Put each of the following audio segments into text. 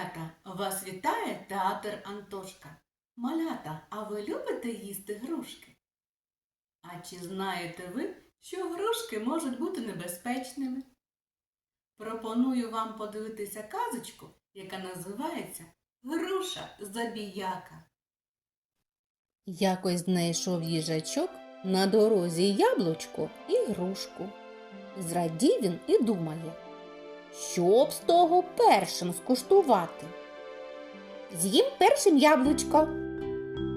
малята! Вас вітає театр Антошка. Малята, а ви любите їсти грушки? А чи знаєте ви, що грушки можуть бути небезпечними? Пропоную вам подивитися казочку, яка називається Груша забіяка. Якось знайшов їжачок на дорозі яблучко і грушку. Зрадів він і думає, що б з того першим скуштувати. З'їм першим яблучко.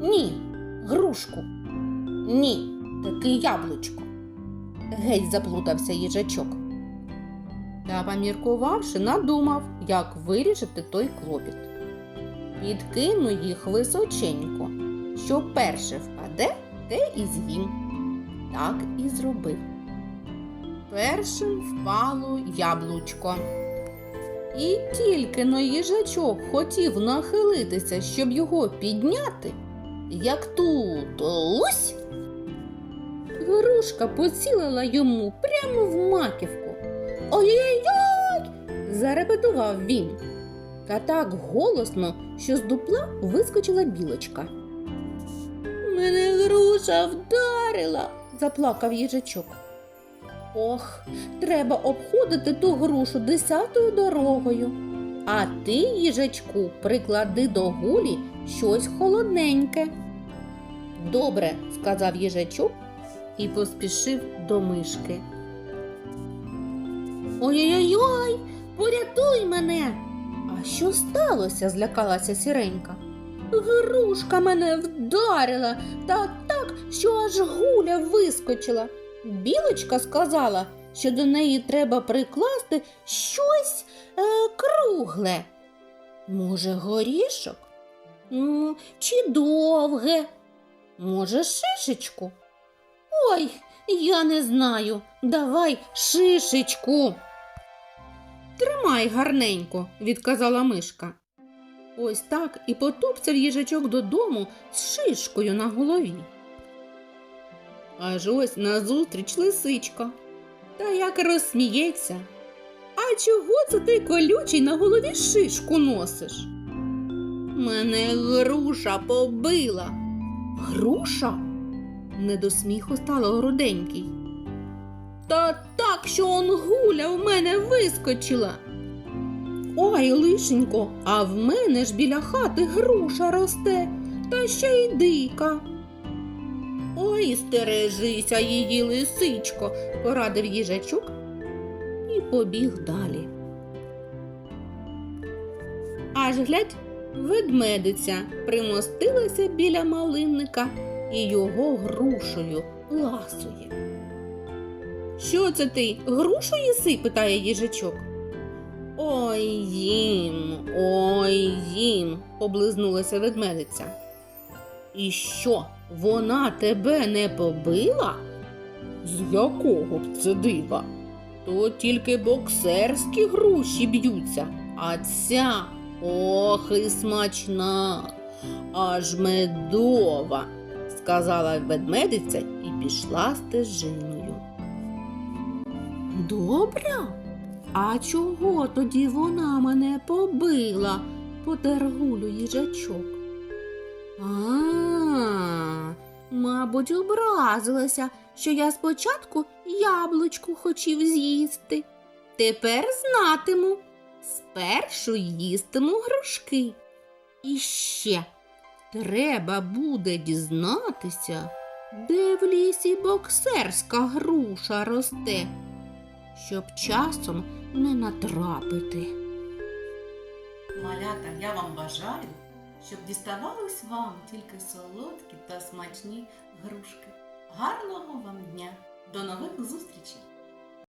Ні, грушку. Ні, таки яблучко. Геть заплутався їжачок. Та, поміркувавши, надумав, як вирішити той клопіт. Підкину їх височенько. Що перше впаде, те і з'їм. Так і зробив. Першим впало яблучко. І тільки но їжачок хотів нахилитися, щоб його підняти, як тут лусь. Грушка поцілила йому прямо в маківку. Ой-ой-ой! зарепетував він. Та так голосно, що з дупла вискочила білочка. Мене груша вдарила, заплакав їжачок. Ох, треба обходити ту грушу десятою дорогою. А ти, їжачку, приклади до гулі щось холодненьке. Добре, сказав їжачок і поспішив до мишки. Ой-ой-ой, порятуй мене. А що сталося? злякалася сіренька. Грушка мене вдарила та так, що аж гуля вискочила. Білочка сказала, що до неї треба прикласти щось е, кругле. Може, горішок? Ну, чи довге? Може, шишечку? Ой, я не знаю. Давай шишечку. Тримай гарненько, відказала мишка. Ось так і потупцяв їжачок додому з шишкою на голові. Аж ось назустріч лисичка. Та як розсміється. А чого це ти колючий на голові шишку носиш? Мене груша побила. Груша? Не до сміху стало груденький. Та так, що он гуля в мене вискочила. Ой, лишенько, а в мене ж біля хати груша росте, та ще й дика. Ой, стережися її, лисичко, порадив їжачок і побіг далі. Аж глядь, ведмедиця примостилася біля малинника і його грушею ласує. Що це ти? Грушу їси? питає їжачок. Ой їм, ой їм, облизнулася ведмедиця. І що, вона тебе не побила? З якого б це дива? То тільки боксерські груші б'ються, а ця ох і смачна, аж медова, сказала ведмедиця і пішла стежиною. Добре? А чого тоді вона мене побила? Потергулю їжачок. А, мабуть, образилася, що я спочатку яблучку хотів з'їсти. Тепер знатиму. Спершу їстиму грушки. І ще треба буде дізнатися, де в лісі боксерська груша росте, щоб часом не натрапити. Малята, я вам бажаю, щоб діставались вам тільки солодкі та смачні грушки. Гарного вам дня! До нових зустрічей!